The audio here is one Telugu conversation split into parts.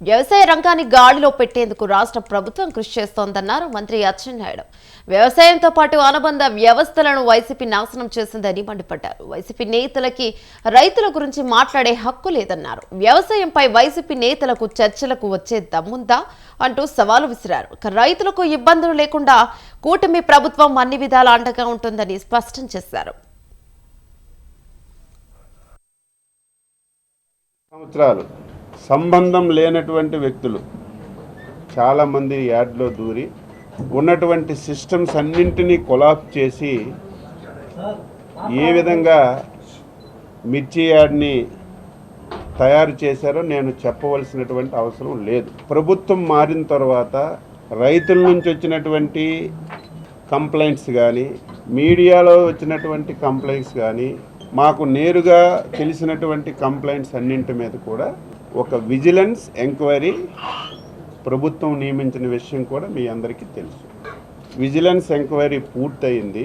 వ్యవసాయ రంగాన్ని గాడిలో పెట్టేందుకు రాష్ట్ర ప్రభుత్వం కృషి చేస్తోందన్నారు మంత్రి అచ్చెన్నాయుడు. వ్యవసాయంతో పాటు అనుబంధ వ్యవస్థలను వైసీపీ నాశనం చేసిందని మండిపడ్డారు. వైసీపీ నేతలకి రైతుల గురించి మాట్లాడే హక్కు లేదన్నారు. వ్యవసాయంపై వైసీపీ నేతలకు చర్చలకు వచ్చే దమ్ముందా అంటూ సవాలు విసిరారు. రైతులకు ఇబ్బందులు లేకుండా కూటమి ప్రభుత్వం అన్ని విధాల అండగా ఉంటుందని స్పష్టం చేశారు. సంవత్సరాలు సంబంధం లేనటువంటి వ్యక్తులు చాలామంది యాడ్లో దూరి ఉన్నటువంటి సిస్టమ్స్ అన్నింటినీ కొలాప్ చేసి ఏ విధంగా మిర్చి యాడ్ని తయారు చేశారో నేను చెప్పవలసినటువంటి అవసరం లేదు. ప్రభుత్వం మారిన తర్వాత రైతుల నుంచి వచ్చినటువంటి కంప్లైంట్స్ కానీ మీడియాలో వచ్చినటువంటి కంప్లైంట్స్ కానీ మాకు నేరుగా తెలిసినటువంటి కంప్లైంట్స్ అన్నింటి మీద కూడా ఒక విజిలెన్స్ ఎంక్వైరీ ప్రభుత్వం నియమించిన విషయం కూడా మీ అందరికీ తెలుసు. విజిలెన్స్ ఎంక్వైరీ పూర్తయింది.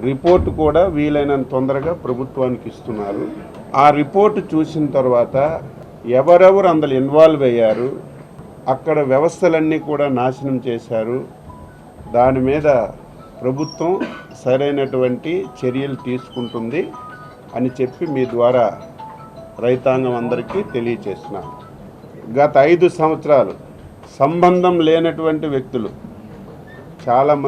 రిపోర్ట్ కూడా వీలైనంత తొందరగా ప్రభుత్వానికి ఇస్తున్నారు. ఆ రిపోర్ట్ చూసిన తర్వాత ఎవరెవరు అందులో ఇన్వాల్వ్ అయ్యారు అక్కడ వ్యవస్థలన్నీ కూడా నాశనం చేశారు. దాని మీద ప్రభుత్వం సరైనటువంటి చర్యలు తీసుకుంటుంది అని చెప్పి మీ ద్వారా రైతాంగం అందరికీ తెలియచేస్తున్నాను గత ఐదు సంవత్సరాలు సంబంధం లేనటువంటి వ్యక్తులు చాలామంది